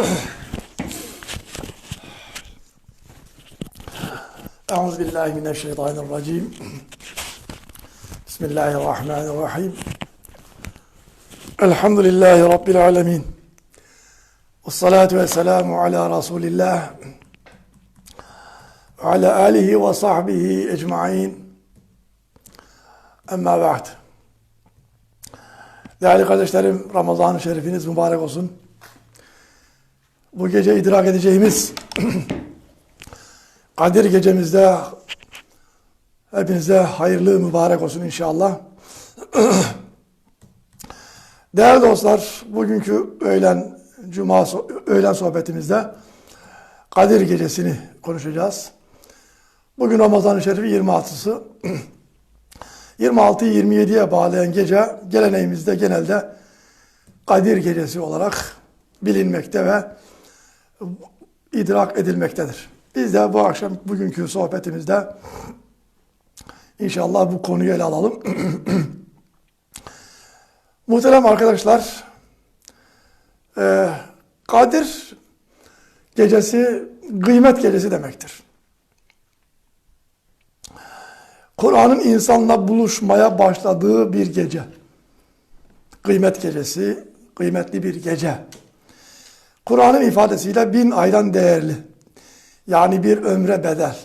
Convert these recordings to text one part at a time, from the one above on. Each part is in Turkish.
Euzu billahi mineşşeytanirracim. Bismillahirrahmanirrahim. Elhamdülillahi rabbil alamin. Ves salatu ve selamu ala Resulillah. Ve ala alihi ve sahbihi ecmaîn. Emma ba'd. Değerli kardeşlerim, Ramazan-ı Şerifiniz mübarek olsun. Bu gece idrak edeceğimiz Kadir gecemizde hepinize hayırlı mübarek olsun inşallah. Değerli dostlar, bugünkü öğlen cuma öğlen sohbetimizde Kadir gecesini konuşacağız. Bugün Ramazan-ı Şerif'i 26'sı. 26'yı 27'ye bağlayan gece geleneğimizde genelde Kadir gecesi olarak bilinmekte ve idrak edilmektedir. Biz de bu akşam bugünkü sohbetimizde inşallah bu konuyu ele alalım. Muhterem arkadaşlar, e, Kadir gecesi kıymet gecesi demektir. Kur'an'ın insanla buluşmaya başladığı bir gece. Kıymet gecesi, kıymetli bir gece. Kur'an'ın ifadesiyle bin aydan değerli. Yani bir ömre bedel.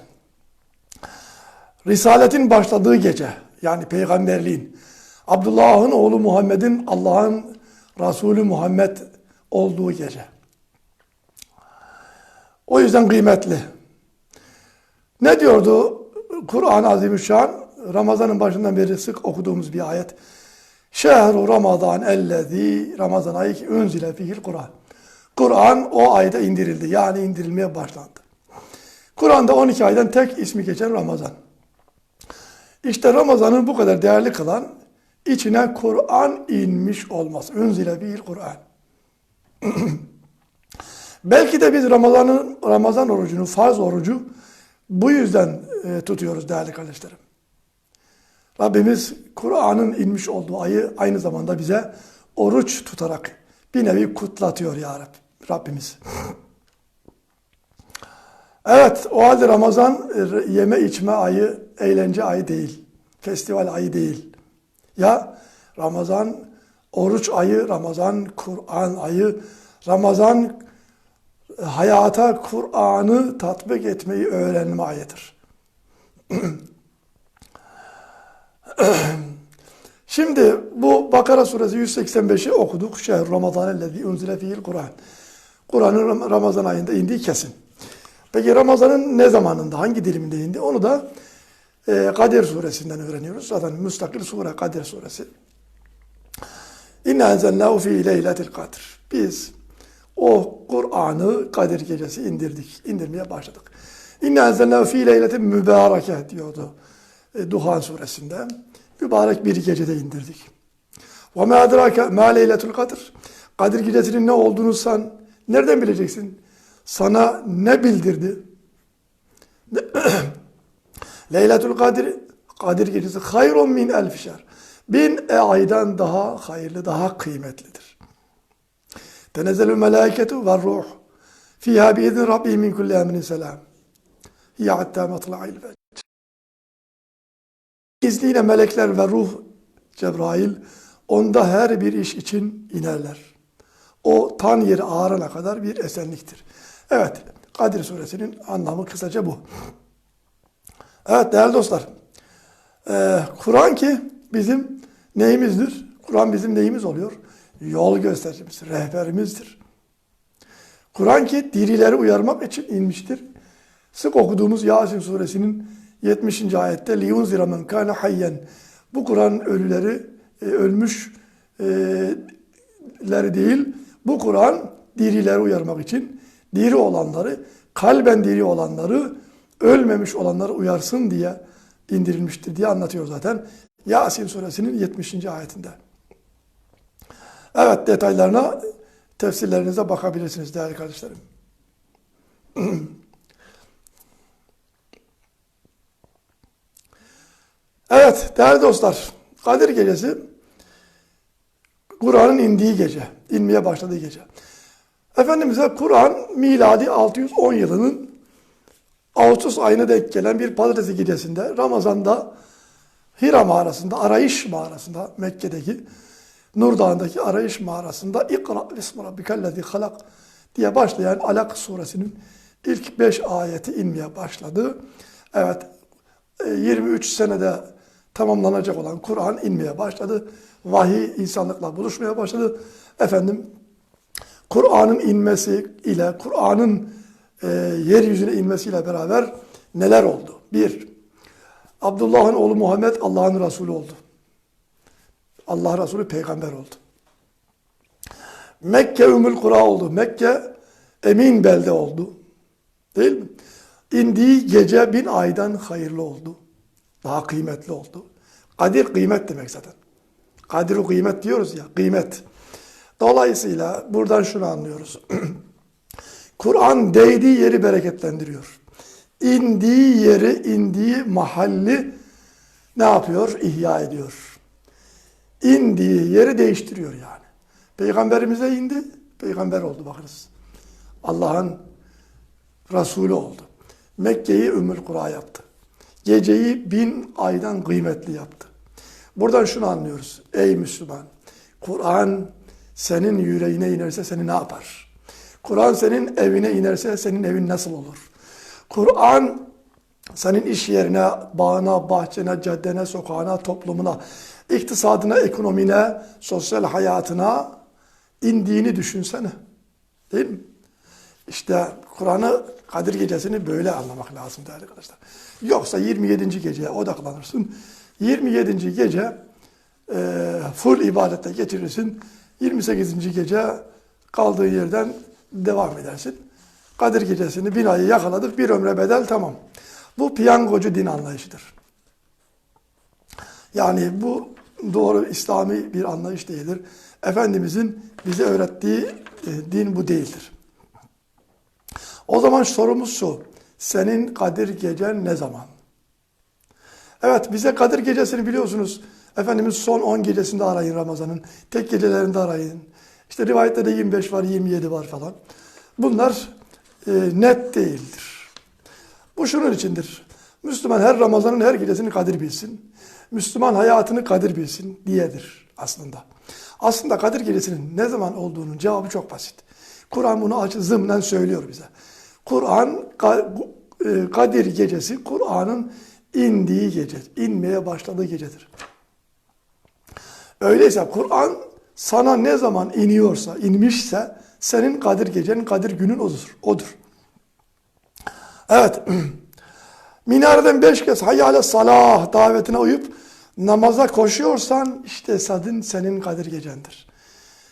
Risaletin başladığı gece, yani peygamberliğin, Abdullah'ın oğlu Muhammed'in Allah'ın Resulü Muhammed olduğu gece. O yüzden kıymetli. Ne diyordu Kur'an-ı Azimüşşan? Ramazan'ın başından beri sık okuduğumuz bir ayet. Şehru Ramazan ellezî Ramazan ayı ki unzile fihil Kur'an. Kur'an o ayda indirildi. Yani indirilmeye başlandı. Kur'an'da 12 aydan tek ismi geçen Ramazan. İşte Ramazan'ı bu kadar değerli kılan içine Kur'an inmiş olması. Unzile bir Kur'an. Belki de biz Ramazan'ın Ramazan orucunu, farz orucu bu yüzden e, tutuyoruz değerli kardeşlerim. Rabbimiz Kur'an'ın inmiş olduğu ayı aynı zamanda bize oruç tutarak bir nevi kutlatıyor ya Rab, Rabbimiz. Evet, o halde Ramazan e, yeme içme ayı, eğlence ayı değil. Festival ayı değil. Ya Ramazan oruç ayı, Ramazan Kur'an ayı, Ramazan e, hayata Kur'an'ı tatbik etmeyi öğrenme ayıdır. Şimdi bu Bakara suresi 185'i okuduk. Şehr Ramazan ellezî unzile fihil Kur'an. Kur'an'ın Ramazan ayında indiği kesin. Peki Ramazan'ın ne zamanında, hangi diliminde indi? Onu da e, Kadir suresinden öğreniyoruz. Zaten müstakil sure Kadir suresi. İnna enzelnâhu fî leyletil kadr. Biz o Kur'an'ı Kadir gecesi indirdik, indirmeye başladık. İnna enzelnâhu fî leyletin mübâreke diyordu e, Duhan suresinde. Mübarek bir gecede indirdik. Ve mâ adrake mâ leyletul kadr. Kadir gecesinin ne olduğunu sen nereden bileceksin? sana ne bildirdi? Leyletul Kadir, Kadir gecesi hayrun min elf şer. Bin aydan daha hayırlı, daha kıymetlidir. Tenezzelü melâketu ve ruh. Fîhâ biizni Rabbihim min kulli emrin selam. Hiye hattâ matla'il vecd. İzniyle melekler ve ruh Cebrail onda her bir iş için inerler O tan yeri ağarana kadar bir esenliktir. Evet, Kadir suresinin anlamı kısaca bu. Evet değerli dostlar, ee, Kur'an ki bizim neyimizdir? Kur'an bizim neyimiz oluyor? Yol göstericimiz, rehberimizdir. Kur'an ki dirileri uyarmak için inmiştir. Sık okuduğumuz Yasin suresinin 70. ayette لِيُنْزِرَ مَنْ كَانَ hayyen Bu Kur'an ölüleri, e, ölmüşleri değil, bu Kur'an dirileri uyarmak için diri olanları, kalben diri olanları, ölmemiş olanları uyarsın diye indirilmiştir diye anlatıyor zaten. Yasin suresinin 70. ayetinde. Evet detaylarına tefsirlerinize bakabilirsiniz değerli kardeşlerim. evet değerli dostlar Kadir gecesi Kur'an'ın indiği gece, inmeye başladığı gece. Efendimiz'e Kur'an miladi 610 yılının Ağustos ayına denk gelen bir pazartesi gecesinde Ramazan'da Hira mağarasında, arayış mağarasında Mekke'deki Nur Dağı'ndaki arayış mağarasında İkra bismi rabbikellezi halak diye başlayan Alak suresinin ilk 5 ayeti inmeye başladı. Evet, e, 23 senede tamamlanacak olan Kur'an inmeye başladı. Vahiy insanlıkla buluşmaya başladı. Efendim Kur'an'ın inmesi ile, Kur'an'ın e, yeryüzüne inmesiyle beraber neler oldu? Bir, Abdullah'ın oğlu Muhammed Allah'ın Resulü oldu. Allah Resulü peygamber oldu. Mekke Ümmül Kura oldu. Mekke emin belde oldu. Değil mi? İndiği gece bin aydan hayırlı oldu. Daha kıymetli oldu. Kadir kıymet demek zaten. Kadir kıymet diyoruz ya, kıymet. Dolayısıyla buradan şunu anlıyoruz. Kur'an değdiği yeri bereketlendiriyor. İndiği yeri, indiği mahalli ne yapıyor? İhya ediyor. İndiği yeri değiştiriyor yani. Peygamberimize indi, peygamber oldu bakınız. Allah'ın Resulü oldu. Mekke'yi Ümmül Kura yaptı. Geceyi bin aydan kıymetli yaptı. Buradan şunu anlıyoruz. Ey Müslüman, Kur'an senin yüreğine inerse seni ne yapar? Kur'an senin evine inerse senin evin nasıl olur? Kur'an senin iş yerine, bağına, bahçene, caddene, sokağına, toplumuna, iktisadına, ekonomine, sosyal hayatına indiğini düşünsene. Değil mi? İşte Kur'an'ı Kadir Gecesi'ni böyle anlamak lazım değerli arkadaşlar. Yoksa 27. geceye odaklanırsın. 27. gece e, full ibadette geçirirsin. 28. gece kaldığın yerden devam edersin. Kadir Gecesi'ni bin ayı yakaladık, bir ömre bedel tamam. Bu piyangocu din anlayışıdır. Yani bu doğru İslami bir anlayış değildir. Efendimizin bize öğrettiği e, din bu değildir. O zaman sorumuz şu. Senin Kadir Gecen ne zaman? Evet bize Kadir Gecesini biliyorsunuz. Efendimiz son 10 gecesinde arayın Ramazan'ın. Tek gecelerinde arayın. İşte rivayette de 25 var, 27 var falan. Bunlar e, net değildir. Bu şunun içindir. Müslüman her Ramazan'ın her gecesini Kadir bilsin. Müslüman hayatını Kadir bilsin diyedir aslında. Aslında Kadir Gecesi'nin ne zaman olduğunun cevabı çok basit. Kur'an bunu açık zımnen söylüyor bize. Kur'an e, Kadir Gecesi Kur'an'ın indiği gece, inmeye başladığı gecedir. Öyleyse Kur'an sana ne zaman iniyorsa, inmişse senin Kadir gecenin, Kadir günün odur. odur. Evet. Minareden beş kez hayyale salah davetine uyup namaza koşuyorsan işte sadın senin Kadir gecendir.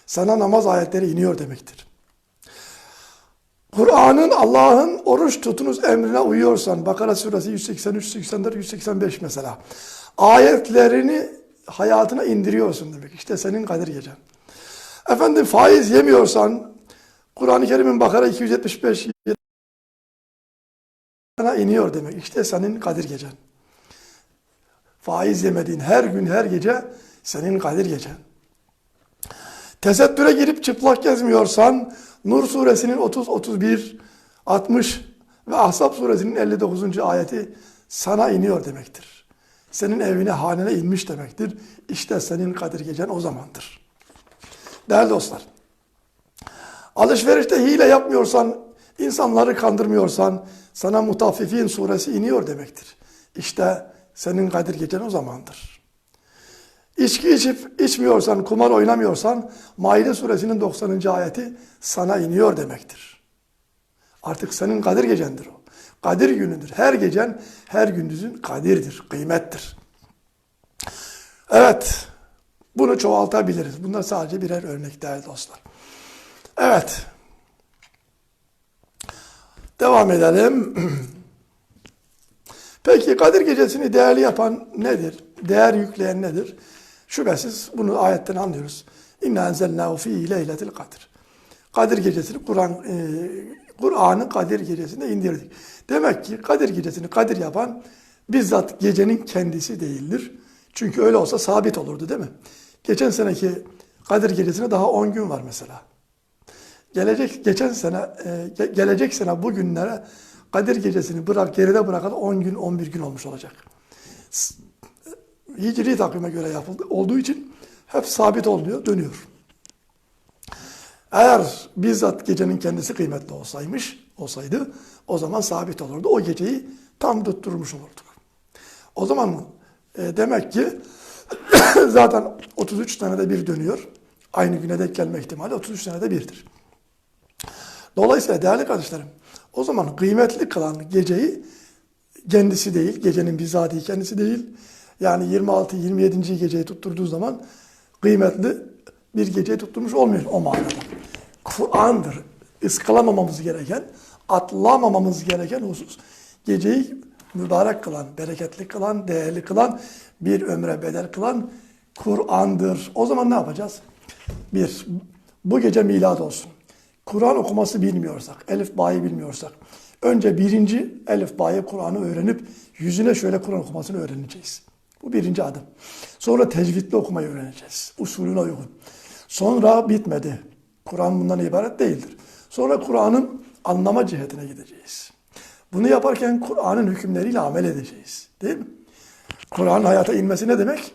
Sana namaz ayetleri iniyor demektir. Kur'an'ın Allah'ın oruç tutunuz emrine uyuyorsan Bakara suresi 183, 184, 185 mesela. Ayetlerini hayatına indiriyorsun demek. İşte senin Kadir gecen. Efendim faiz yemiyorsan Kur'an-ı Kerim'in Bakara 275 sana iniyor demek. İşte senin Kadir gecen. Faiz yemediğin her gün her gece senin Kadir gecen. Tesettüre girip çıplak gezmiyorsan Nur suresinin 30, 31, 60 ve Ahzab suresinin 59. ayeti sana iniyor demektir. Senin evine, hanene inmiş demektir. İşte senin Kadir gecen o zamandır. Değerli dostlar, alışverişte hile yapmıyorsan, insanları kandırmıyorsan, sana Mutaffifin suresi iniyor demektir. İşte senin Kadir gecen o zamandır. İçki içip içmiyorsan, kumar oynamıyorsan Maide suresinin 90. ayeti sana iniyor demektir. Artık senin Kadir gecendir o. Kadir günüdür. Her gecen, her gündüzün kadirdir, kıymettir. Evet, bunu çoğaltabiliriz. Bunlar sadece birer örnek değerli dostlar. Evet. Devam edelim. Peki Kadir Gecesi'ni değerli yapan nedir? Değer yükleyen nedir? Şüphesiz bunu ayetten anlıyoruz. İnna enzelnahu fi leyletil kadir. Kadir Gecesi'ni Kur'an e, Kur'an'ı Kadir Gecesi'nde indirdik. Demek ki Kadir Gecesi'ni Kadir yapan bizzat gecenin kendisi değildir. Çünkü öyle olsa sabit olurdu değil mi? Geçen seneki Kadir Gecesi'ne daha 10 gün var mesela. gelecek geçen sene e, ge- gelecek sene bugünlere Kadir gecesini bırak geride bırakalı 10 gün 11 gün olmuş olacak. Hicri takvime göre yapıldı olduğu için hep sabit oluyor, dönüyor. Eğer bizzat gecenin kendisi kıymetli olsaymış, olsaydı o zaman sabit olurdu. O geceyi tam tutturmuş olurduk. O zaman e, demek ki zaten 33 senede bir dönüyor. Aynı güne denk gelme ihtimali 33 senede birdir. Dolayısıyla değerli kardeşlerim, o zaman kıymetli kılan geceyi kendisi değil, gecenin bizzatihi kendisi değil. Yani 26-27. geceyi tutturduğu zaman kıymetli bir geceyi tutturmuş olmuyor o manada. Kur'an'dır. Iskalamamamız gereken, atlamamamız gereken husus. Geceyi mübarek kılan, bereketli kılan, değerli kılan, bir ömre bedel kılan Kur'an'dır. O zaman ne yapacağız? Bir, bu gece milad olsun. Kur'an okuması bilmiyorsak, elif bayı bilmiyorsak, önce birinci elif bayı Kur'an'ı öğrenip yüzüne şöyle Kur'an okumasını öğreneceğiz. Bu birinci adım. Sonra tecvidli okumayı öğreneceğiz. Usulüne uygun. Sonra bitmedi. Kur'an bundan ibaret değildir. Sonra Kur'an'ın anlama cihetine gideceğiz. Bunu yaparken Kur'an'ın hükümleriyle amel edeceğiz. Değil mi? Kur'an'ın hayata inmesi ne demek?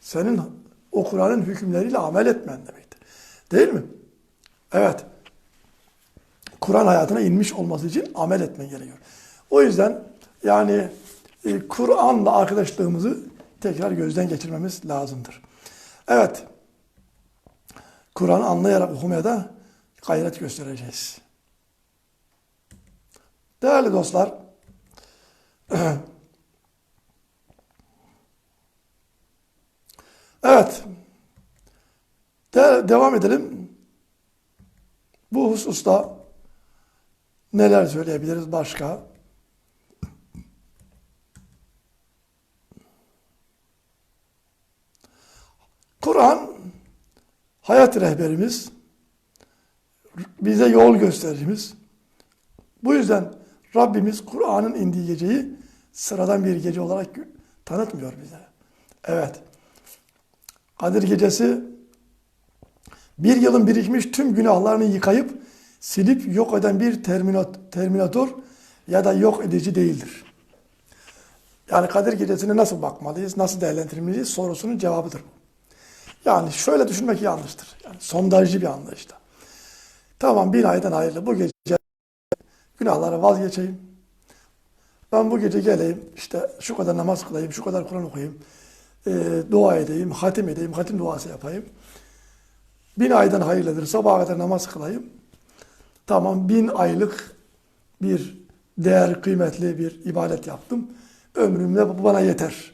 Senin o Kur'an'ın hükümleriyle amel etmen demektir. Değil mi? Evet. Kur'an hayatına inmiş olması için amel etmen gerekiyor. O yüzden yani e, Kur'an'la arkadaşlığımızı tekrar gözden geçirmemiz lazımdır. Evet. Kur'an'ı anlayarak okumaya da gayret göstereceğiz. Değerli dostlar, evet, de devam edelim. Bu hususta neler söyleyebiliriz başka? Kur'an hayat rehberimiz, bize yol göstericimiz. Bu yüzden Rabbimiz Kur'an'ın indiği geceyi sıradan bir gece olarak tanıtmıyor bize. Evet. Kadir gecesi bir yılın birikmiş tüm günahlarını yıkayıp silip yok eden bir terminat, terminator ya da yok edici değildir. Yani Kadir gecesine nasıl bakmalıyız, nasıl değerlendirmeliyiz sorusunun cevabıdır bu. Yani şöyle düşünmek yanlıştır. Yani sondajcı bir anlayışta. Tamam bin aydan hayırlı bu gece günahlara vazgeçeyim. Ben bu gece geleyim işte şu kadar namaz kılayım, şu kadar Kur'an okuyayım, e, dua edeyim, hatim edeyim, hatim duası yapayım. Bin aydan hayırlıdır, sabaha kadar namaz kılayım. Tamam bin aylık bir değer, kıymetli bir ibadet yaptım. Ömrümde bana yeter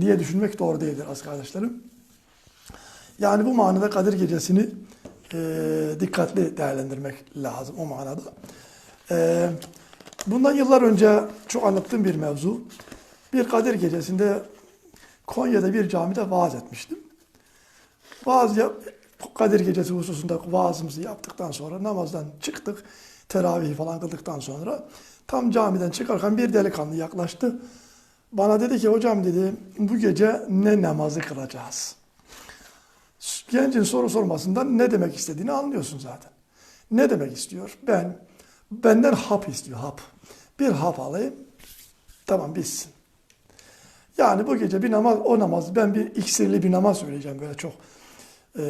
diye düşünmek doğru değildir az kardeşlerim. Yani bu manada Kadir Gecesi'ni e, dikkatli değerlendirmek lazım o manada. E, bundan yıllar önce çok anlattığım bir mevzu. Bir Kadir Gecesi'nde Konya'da bir camide vaaz etmiştim. Vaaz yap, Kadir Gecesi hususunda vaazımızı yaptıktan sonra namazdan çıktık. Teravih falan kıldıktan sonra tam camiden çıkarken bir delikanlı yaklaştı. Bana dedi ki hocam dedi bu gece ne namazı kılacağız? Gencin soru sormasından ne demek istediğini anlıyorsun zaten. Ne demek istiyor? Ben, benden hap istiyor, hap. Bir hap alayım, tamam bitsin. Yani bu gece bir namaz, o namaz, ben bir iksirli bir namaz söyleyeceğim böyle çok. e,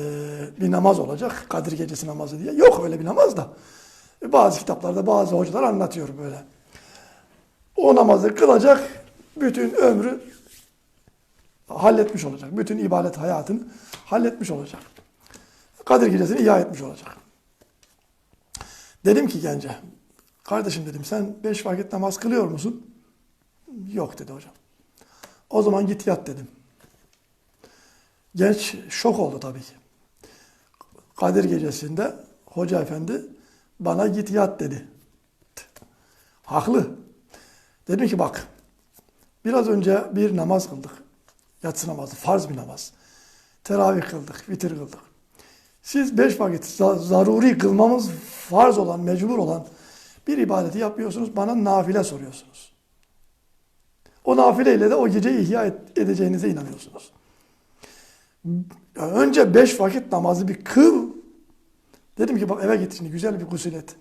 bir namaz olacak, Kadir Gecesi namazı diye. Yok öyle bir namaz da. E, Bazı kitaplarda bazı hocalar anlatıyor böyle. O namazı kılacak, bütün ömrü halletmiş olacak. Bütün ibadet hayatını halletmiş olacak. Kadir Gecesi'ni ihya etmiş olacak. Dedim ki gence, kardeşim dedim sen beş vakit namaz kılıyor musun? Yok dedi hocam. O zaman git yat dedim. Genç şok oldu tabii ki. Kadir Gecesi'nde hoca efendi bana git yat dedi. Haklı. Dedim ki bak biraz önce bir namaz kıldık. Yatsı namazı, farz bir namaz. Teravih kıldık, vitir kıldık. Siz beş vakit za- zaruri kılmamız farz olan, mecbur olan bir ibadeti yapıyorsunuz. Bana nafile soruyorsunuz. O nafileyle de o geceyi ihya edeceğinize inanıyorsunuz. Önce beş vakit namazı bir kıl. Dedim ki bak eve git şimdi güzel bir gusül et.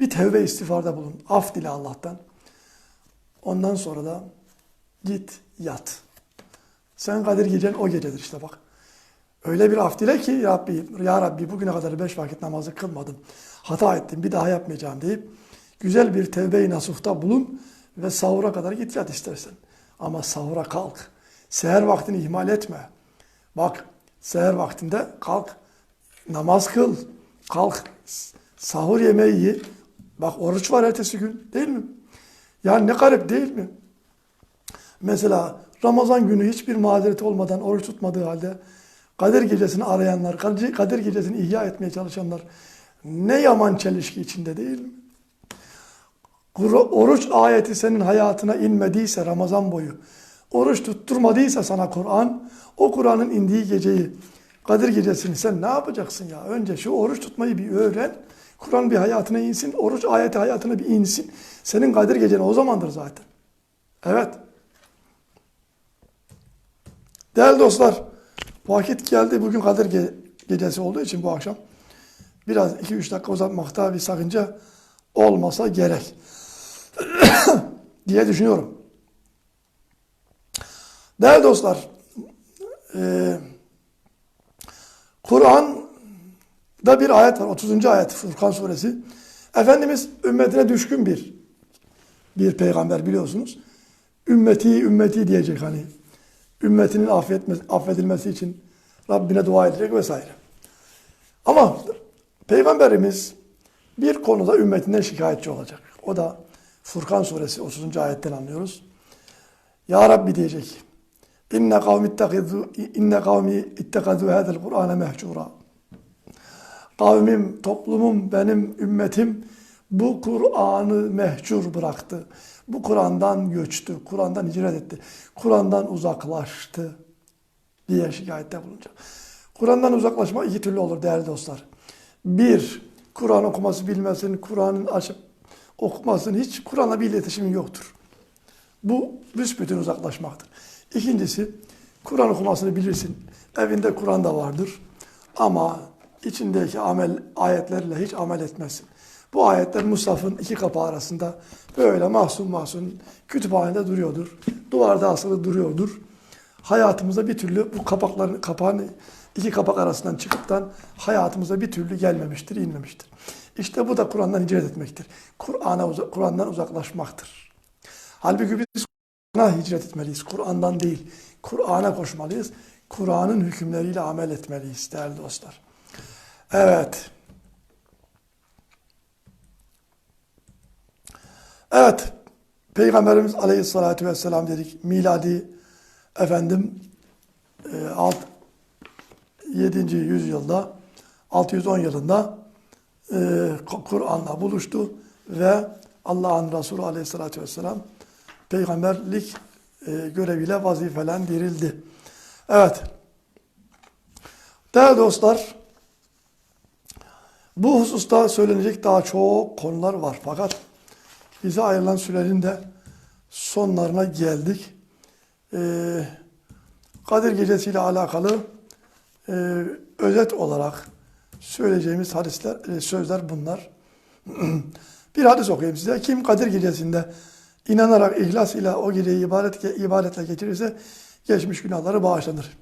Bir tevbe istiğfarda bulun. Af dile Allah'tan. Ondan sonra da git yat. Sen Kadir gecen o gecedir işte bak. Öyle bir af dile ki Rabbi, ya Rabbi bugüne kadar beş vakit namazı kılmadım. Hata ettim bir daha yapmayacağım deyip güzel bir tevbe-i nasuhta bulun ve sahura kadar git yat istersen. Ama sahura kalk. Seher vaktini ihmal etme. Bak seher vaktinde kalk. Namaz kıl. Kalk. Sahur yemeği ye. Bak oruç var ertesi gün değil mi? Yani ne garip değil mi? Mesela Ramazan günü hiçbir mazeret olmadan oruç tutmadığı halde Kadir gecesini arayanlar, Kadir gecesini ihya etmeye çalışanlar ne yaman çelişki içinde değil mi? Oruç ayeti senin hayatına inmediyse Ramazan boyu, oruç tutturmadıysa sana Kur'an, o Kur'an'ın indiği geceyi, Kadir gecesini sen ne yapacaksın ya? Önce şu oruç tutmayı bir öğren. Kur'an bir hayatına insin, oruç ayeti hayatına bir insin. Senin Kadir gecen o zamandır zaten. Evet. Değerli dostlar, vakit geldi. Bugün Kadir ge- gecesi olduğu için bu akşam biraz 2-3 dakika uzatmakta bir sakınca olmasa gerek diye düşünüyorum. Değerli dostlar, e, Kur'an'da bir ayet var. 30. ayet Furkan suresi. Efendimiz ümmetine düşkün bir bir peygamber biliyorsunuz. Ümmeti ümmeti diyecek hani. Ümmetinin affedilmesi için Rabbine dua edecek vesaire. Ama peygamberimiz bir konuda ümmetinden şikayetçi olacak. O da Furkan suresi 30. ayetten anlıyoruz. Ya Rabbi diyecek. İnne kavmi ittekizu inne kavmi ittekadu hadel Kur'ane mehcura. Kavmim, toplumum, benim ümmetim bu Kur'an'ı mehcur bıraktı. Bu Kur'an'dan göçtü, Kur'an'dan hicret etti, Kur'an'dan uzaklaştı diye şikayette bulunacak. Kur'an'dan uzaklaşma iki türlü olur değerli dostlar. Bir, Kur'an okuması bilmesin, Kur'an'ın açıp okumasın, hiç Kur'an'la bir iletişimin yoktur. Bu büsbütün uzaklaşmaktır. İkincisi, Kur'an okumasını bilirsin. Evinde Kur'an da vardır. Ama içindeki amel ayetlerle hiç amel etmezsin. Bu ayetler Musaf'ın iki kapağı arasında böyle mahzun mahzun kütüphanede duruyordur. Duvarda asılı duruyordur. Hayatımıza bir türlü bu kapakların kapağın iki kapak arasından çıkıptan hayatımıza bir türlü gelmemiştir, inmemiştir. İşte bu da Kur'an'dan hicret etmektir. Kur'an'a uza- Kur'an'dan uzaklaşmaktır. Halbuki biz Kur'an'a hicret etmeliyiz. Kur'an'dan değil. Kur'an'a koşmalıyız. Kur'an'ın hükümleriyle amel etmeliyiz değerli dostlar. Evet. Evet. Peygamberimiz Aleyhisselatü Vesselam dedik. Miladi efendim e, alt, 7. yüzyılda 610 yılında e, Kur'an'la buluştu ve Allah'ın Resulü Aleyhisselatü Vesselam peygamberlik e, göreviyle vazifelendirildi. Evet. Değerli dostlar, bu hususta söylenecek daha çok konular var. Fakat bize ayrılan sürenin de sonlarına geldik. Ee, Kadir Gecesi ile alakalı e, özet olarak söyleyeceğimiz hadisler, e, sözler bunlar. bir hadis okuyayım size. Kim Kadir Gecesi'nde inanarak ihlas ile o geceyi ibadet, ibadetle geçirirse geçmiş günahları bağışlanır.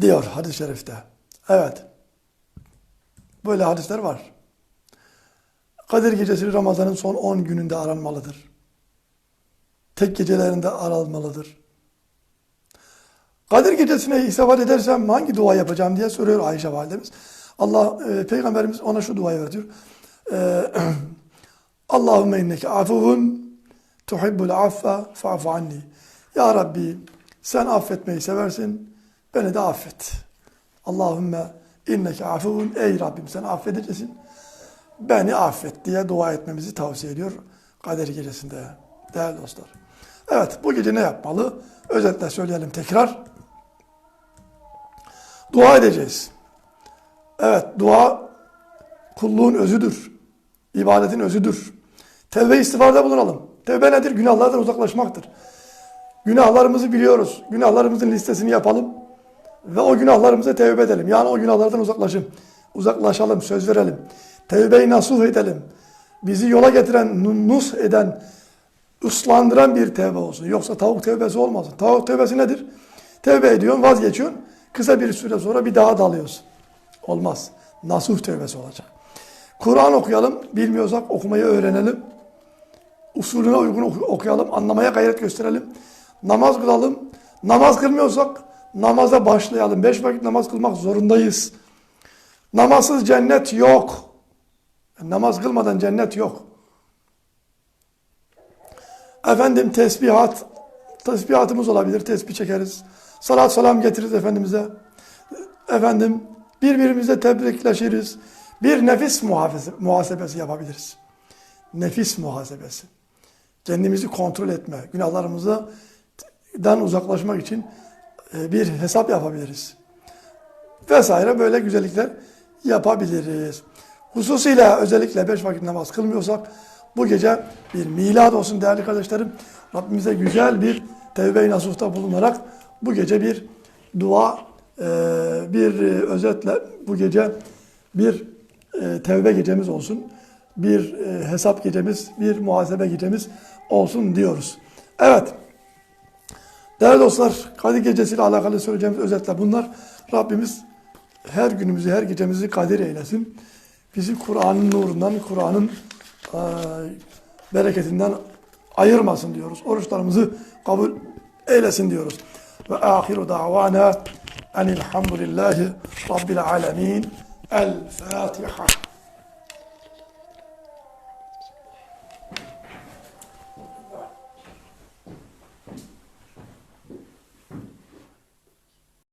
Diyor hadis-i şerifte. Evet. Böyle hadisler var. Kadir gecesi Ramazan'ın son 10 gününde aranmalıdır. Tek gecelerinde aranmalıdır. Kadir gecesine istifade edersem hangi dua yapacağım diye soruyor Ayşe validemiz. Allah e, peygamberimiz ona şu duayı veriyor. E, Allahümme inneke afuvun tuhibbul affa fa'fu anni. Ya Rabbi sen affetmeyi seversin. Beni de affet. Allahümme inneke afuvun. Ey Rabbim sen affedeceksin. Beni affet diye dua etmemizi tavsiye ediyor Kadir gecesinde değerli dostlar. Evet bu gece ne yapmalı? Özetle söyleyelim tekrar. Dua edeceğiz. Evet dua kulluğun özüdür. İbadetin özüdür. Tevbe istiğfarda bulunalım. Tevbe nedir? Günahlardan uzaklaşmaktır. Günahlarımızı biliyoruz. Günahlarımızın listesini yapalım. Ve o günahlarımıza tevbe edelim. Yani o günahlardan uzaklaşın. Uzaklaşalım, söz verelim. Tevbe-i nasuh edelim. Bizi yola getiren, nus eden, ıslandıran bir tevbe olsun. Yoksa tavuk tevbesi olmasın. Tavuk tevbesi nedir? Tevbe ediyorsun, vazgeçiyorsun. Kısa bir süre sonra bir daha dalıyorsun. Olmaz. Nasuh tevbesi olacak. Kur'an okuyalım. Bilmiyorsak okumayı öğrenelim. Usulüne uygun oku- okuyalım. Anlamaya gayret gösterelim. Namaz kılalım. Namaz kılmıyorsak namaza başlayalım. Beş vakit namaz kılmak zorundayız. Namazsız cennet yok. Namaz kılmadan cennet yok. Efendim tesbihat, tesbihatımız olabilir, tesbih çekeriz. Salat selam getiririz Efendimiz'e. Efendim birbirimizle tebrikleşiriz. Bir nefis muhafeze- muhasebesi yapabiliriz. Nefis muhasebesi. Kendimizi kontrol etme, günahlarımızdan uzaklaşmak için e, bir hesap yapabiliriz. Vesaire böyle güzellikler yapabiliriz. Hususuyla özellikle beş vakit namaz kılmıyorsak bu gece bir milad olsun değerli kardeşlerim. Rabbimize güzel bir tevbe-i nasuhta bulunarak bu gece bir dua, e, bir e, özetle bu gece bir e, tevbe gecemiz olsun. Bir hesap gecemiz, bir muhasebe gecemiz olsun diyoruz. Evet. Değerli dostlar, Kadir Gecesi ile alakalı söyleyeceğimiz özetle bunlar. Rabbimiz her günümüzü, her gecemizi kadir eylesin. Bizi Kur'an'ın nurundan, Kur'an'ın eee, bereketinden ayırmasın diyoruz. Oruçlarımızı kabul eylesin diyoruz. Ve ahiru davana enilhamdülillahi rabbil alemin. El Fatiha.